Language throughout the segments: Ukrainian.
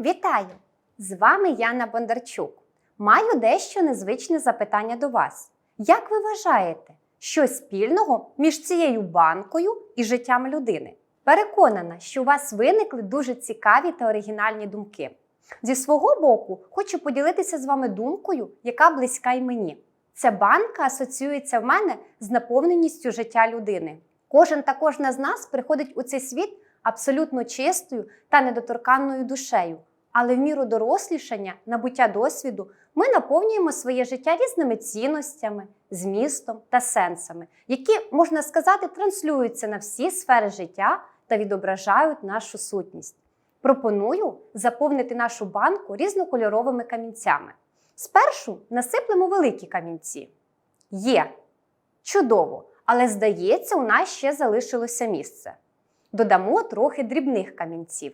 Вітаю! З вами Яна Бондарчук. Маю дещо незвичне запитання до вас. Як ви вважаєте, що спільного між цією банкою і життям людини? Переконана, що у вас виникли дуже цікаві та оригінальні думки. Зі свого боку, хочу поділитися з вами думкою, яка близька й мені. Ця банка асоціюється в мене з наповненістю життя людини. Кожен та кожна з нас приходить у цей світ абсолютно чистою та недоторканною душею. Але в міру дорослішання, набуття досвіду, ми наповнюємо своє життя різними цінностями, змістом та сенсами, які, можна сказати, транслюються на всі сфери життя та відображають нашу сутність. Пропоную заповнити нашу банку різнокольоровими камінцями. Спершу насиплемо великі камінці. Є. Чудово! Але здається, у нас ще залишилося місце. Додамо трохи дрібних камінців.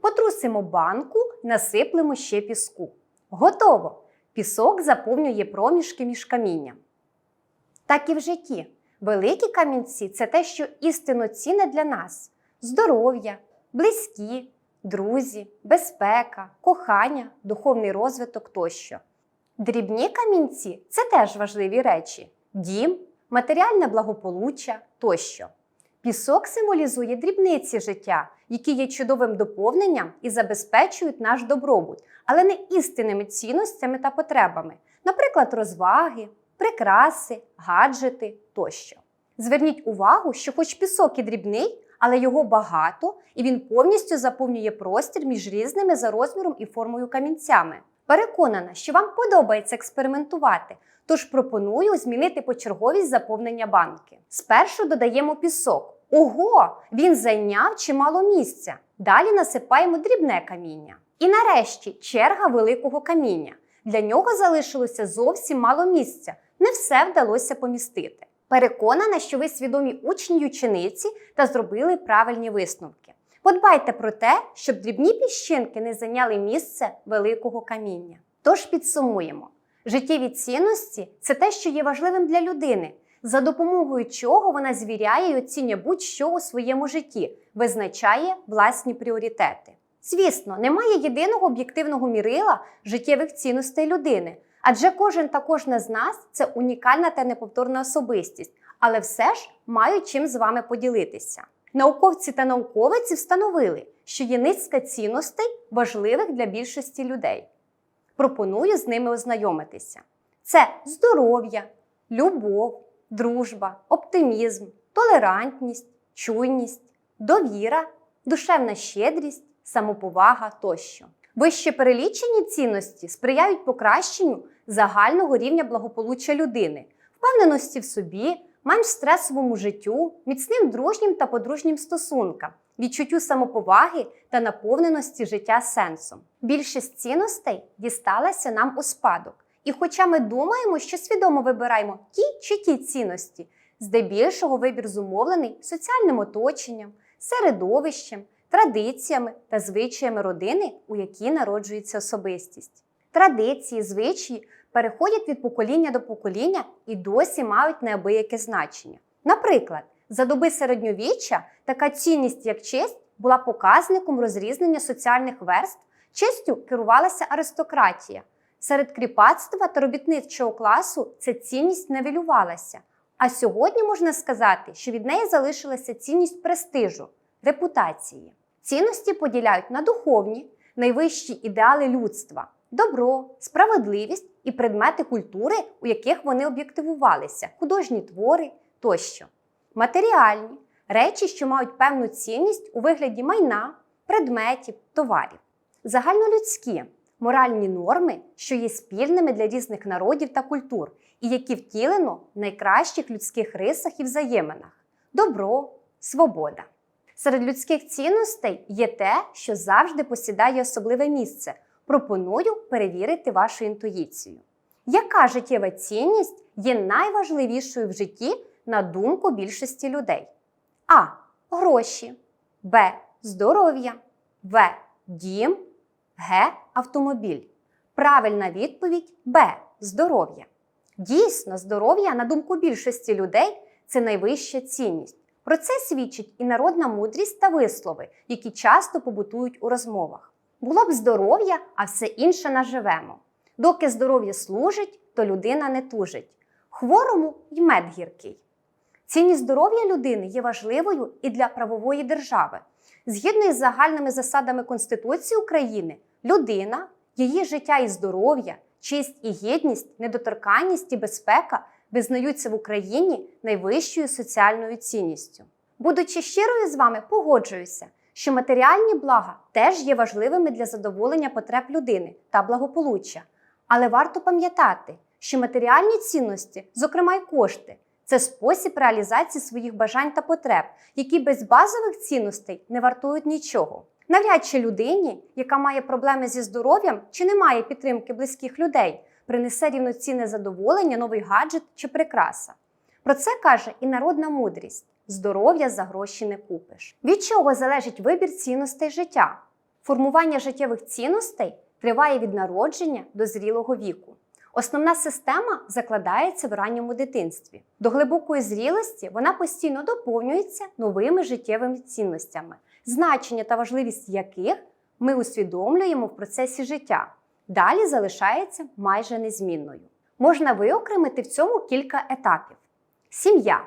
Потрусимо банку, насиплемо ще піску. Готово! Пісок заповнює проміжки між камінням. Так і в житті. Великі камінці це те, що істинно цінне для нас: здоров'я, близькі, друзі, безпека, кохання, духовний розвиток тощо. Дрібні камінці це теж важливі речі: дім, матеріальне благополуччя тощо. Пісок символізує дрібниці життя, які є чудовим доповненням і забезпечують наш добробут, але не істинними цінностями та потребами, наприклад, розваги, прикраси, гаджети тощо. Зверніть увагу, що хоч пісок і дрібний, але його багато, і він повністю заповнює простір між різними за розміром і формою камінцями. Переконана, що вам подобається експериментувати, тож пропоную змінити почерговість заповнення банки. Спершу додаємо пісок. Ого, він зайняв чимало місця. Далі насипаємо дрібне каміння. І нарешті черга великого каміння. Для нього залишилося зовсім мало місця, не все вдалося помістити. Переконана, що ви свідомі учні й учениці та зробили правильні висновки. Подбайте про те, щоб дрібні піщинки не зайняли місце великого каміння. Тож підсумуємо: життєві цінності це те, що є важливим для людини, за допомогою чого вона звіряє й оцінює будь-що у своєму житті, визначає власні пріоритети. Звісно, немає єдиного об'єктивного мірила життєвих цінностей людини, адже кожен та кожна з нас це унікальна та неповторна особистість, але все ж мають чим з вами поділитися. Науковці та науковиці встановили, що є низка цінностей, важливих для більшості людей. Пропоную з ними ознайомитися: це здоров'я, любов, дружба, оптимізм, толерантність, чуйність, довіра, душевна щедрість, самоповага тощо. Вище перелічені цінності сприяють покращенню загального рівня благополуччя людини, впевненості в собі, менш стресовому життю, міцним дружнім та подружнім стосункам, відчуттю самоповаги та наповненості життя сенсом. Більшість цінностей дісталася нам у спадок. І хоча ми думаємо, що свідомо вибираємо ті чи ті цінності, здебільшого вибір зумовлений соціальним оточенням, середовищем, традиціями та звичаями родини, у якій народжується особистість. Традиції, звичаї переходять від покоління до покоління і досі мають неабияке значення. Наприклад, за доби середньовіччя така цінність, як честь, була показником розрізнення соціальних верств, честю керувалася аристократія. Серед кріпацтва та робітничого класу ця цінність невелювалася. А сьогодні можна сказати, що від неї залишилася цінність престижу, репутації. Цінності поділяють на духовні, найвищі ідеали людства, добро, справедливість і предмети культури, у яких вони об'єктивувалися, художні твори тощо. Матеріальні речі, що мають певну цінність у вигляді майна, предметів, товарів. Загальнолюдські моральні норми, що є спільними для різних народів та культур, і які втілено в найкращих людських рисах і взаєминах добро, свобода. Серед людських цінностей є те, що завжди посідає особливе місце. Пропоную перевірити вашу інтуїцію. Яка життєва цінність є найважливішою в житті на думку більшості людей? А. Гроші, Б. Здоров'я, В. Дім, Г. Автомобіль. Правильна відповідь Б. Здоров'я. Дійсно, здоров'я, на думку більшості людей, це найвища цінність. Про це свідчить і народна мудрість та вислови, які часто побутують у розмовах. Було б здоров'я, а все інше наживемо. Доки здоров'я служить, то людина не тужить. Хворому й мед гіркий. Цінність здоров'я людини є важливою і для правової держави. Згідно із загальними засадами Конституції України, людина, її життя і здоров'я, честь і гідність, недоторканність і безпека визнаються в Україні найвищою соціальною цінністю. Будучи щирою з вами, погоджуюся, що матеріальні блага теж є важливими для задоволення потреб людини та благополуччя. Але варто пам'ятати, що матеріальні цінності, зокрема й кошти, це спосіб реалізації своїх бажань та потреб, які без базових цінностей не вартують нічого. Навряд чи людині, яка має проблеми зі здоров'ям чи не має підтримки близьких людей, принесе рівноцінне задоволення, новий гаджет чи прикраса. Про це каже і народна мудрість: здоров'я за гроші не купиш. Від чого залежить вибір цінностей життя? Формування життєвих цінностей триває від народження до зрілого віку. Основна система закладається в ранньому дитинстві. До глибокої зрілості вона постійно доповнюється новими життєвими цінностями, значення та важливість яких ми усвідомлюємо в процесі життя. Далі залишається майже незмінною. Можна виокремити в цьому кілька етапів. Сім'я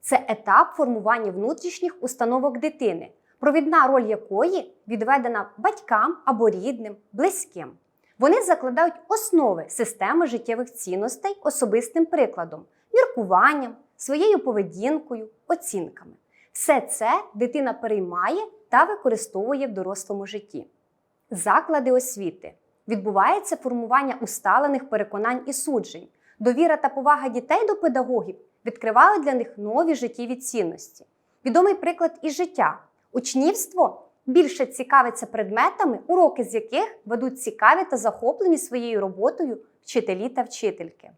це етап формування внутрішніх установок дитини, провідна роль якої відведена батькам або рідним, близьким. Вони закладають основи системи життєвих цінностей особистим прикладом, міркуванням, своєю поведінкою, оцінками. Все це дитина переймає та використовує в дорослому житті. Заклади освіти відбувається формування усталених переконань і суджень. Довіра та повага дітей до педагогів відкривають для них нові життєві цінності. Відомий приклад із життя. Учнівство більше цікавиться предметами, уроки з яких ведуть цікаві та захоплені своєю роботою вчителі та вчительки.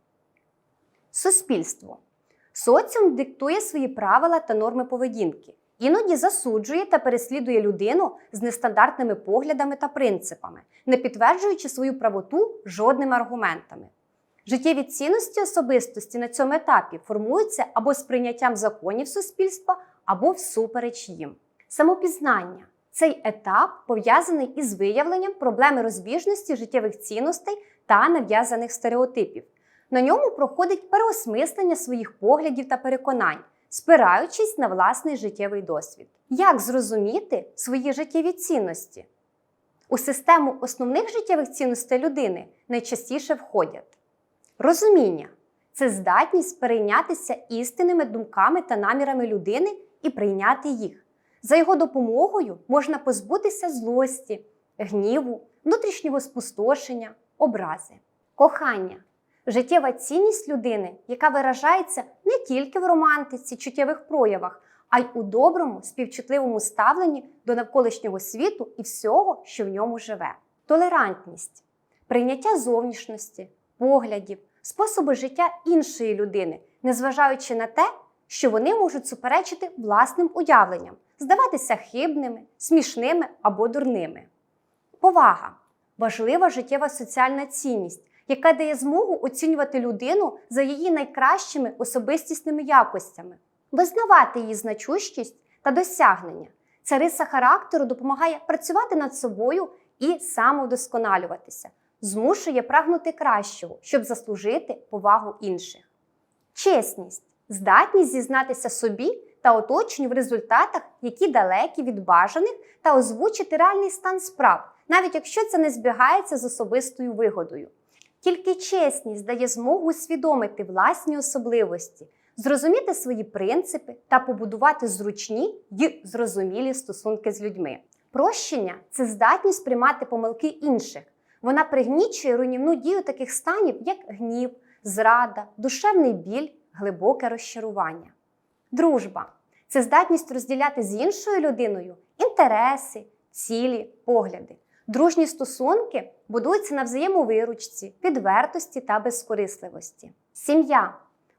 Суспільство. Соціум диктує свої правила та норми поведінки, іноді засуджує та переслідує людину з нестандартними поглядами та принципами, не підтверджуючи свою правоту жодними аргументами. Життєві цінності особистості на цьому етапі формуються або з прийняттям законів суспільства, або всупереч їм. Самопізнання цей етап пов'язаний із виявленням проблеми розбіжності життєвих цінностей та нав'язаних стереотипів. На ньому проходить переосмислення своїх поглядів та переконань, спираючись на власний життєвий досвід. Як зрозуміти свої життєві цінності? У систему основних життєвих цінностей людини найчастіше входять розуміння це здатність перейнятися істинними думками та намірами людини і прийняти їх. За його допомогою можна позбутися злості, гніву, внутрішнього спустошення, образи, кохання. Життєва цінність людини, яка виражається не тільки в романтиці, чуттєвих проявах, а й у доброму, співчутливому ставленні до навколишнього світу і всього, що в ньому живе. Толерантність, прийняття зовнішності, поглядів, способу життя іншої людини, незважаючи на те, що вони можуть суперечити власним уявленням, здаватися хибними, смішними або дурними. Повага важлива життєва соціальна цінність, яка дає змогу оцінювати людину за її найкращими особистісними якостями, визнавати її значущість та досягнення. Ця риса характеру допомагає працювати над собою і самовдосконалюватися, змушує прагнути кращого, щоб заслужити повагу інших. Чесність здатність зізнатися собі та оточенню в результатах, які далекі від бажаних, та озвучити реальний стан справ, навіть якщо це не збігається з особистою вигодою. Тільки чесність дає змогу усвідомити власні особливості, зрозуміти свої принципи та побудувати зручні й зрозумілі стосунки з людьми. Прощення це здатність приймати помилки інших. Вона пригнічує руйнівну дію таких станів, як гнів, зрада, душевний біль, глибоке розчарування. Дружба це здатність розділяти з іншою людиною інтереси, цілі, погляди. Дружні стосунки будуються на взаємовиручці, відвертості та безкорисливості. Сім'я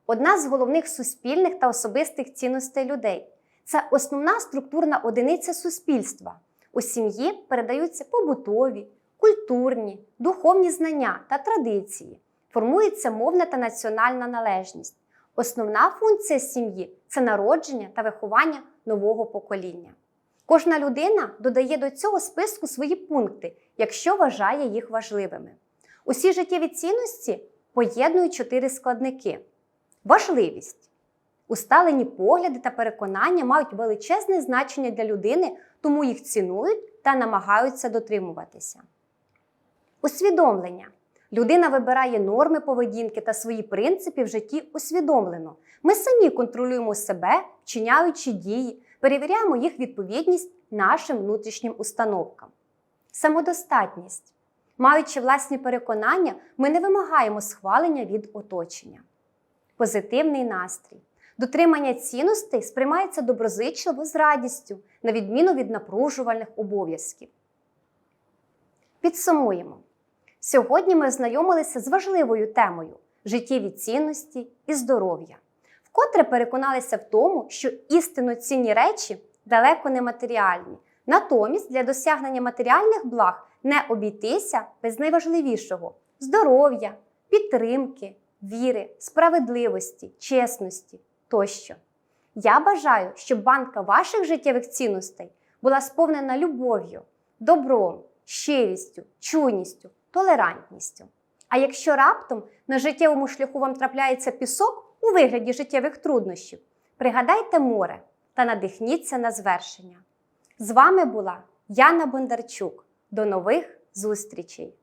одна з головних суспільних та особистих цінностей людей. Це основна структурна одиниця суспільства. У сім'ї передаються побутові, культурні, духовні знання та традиції, формується мовна та національна належність. Основна функція сім'ї це народження та виховання нового покоління. Кожна людина додає до цього списку свої пункти, якщо вважає їх важливими. Усі життєві цінності поєднують чотири складники: важливість. Усталені погляди та переконання мають величезне значення для людини, тому їх цінують та намагаються дотримуватися. Усвідомлення. Людина вибирає норми поведінки та свої принципи в житті усвідомлено. Ми самі контролюємо себе, вчиняючи дії, перевіряємо їх відповідність нашим внутрішнім установкам. Самодостатність. Маючи власні переконання, ми не вимагаємо схвалення від оточення. Позитивний настрій. Дотримання цінностей сприймається доброзичливо з радістю, на відміну від напружувальних обов'язків. Підсумуємо. Сьогодні ми ознайомилися з важливою темою життєві цінності і здоров'я. Вкотре переконалися в тому, що істинно цінні речі далеко не матеріальні. Натомість для досягнення матеріальних благ не обійтися без найважливішого здоров'я, підтримки, віри, справедливості, чесності тощо. Я бажаю, щоб банка ваших життєвих цінностей була сповнена любов'ю, добром, щирістю, чуйністю, толерантністю. А якщо раптом на життєвому шляху вам трапляється пісок у вигляді життєвих труднощів, пригадайте море та надихніться на звершення. З вами була Яна Бондарчук. До нових зустрічей!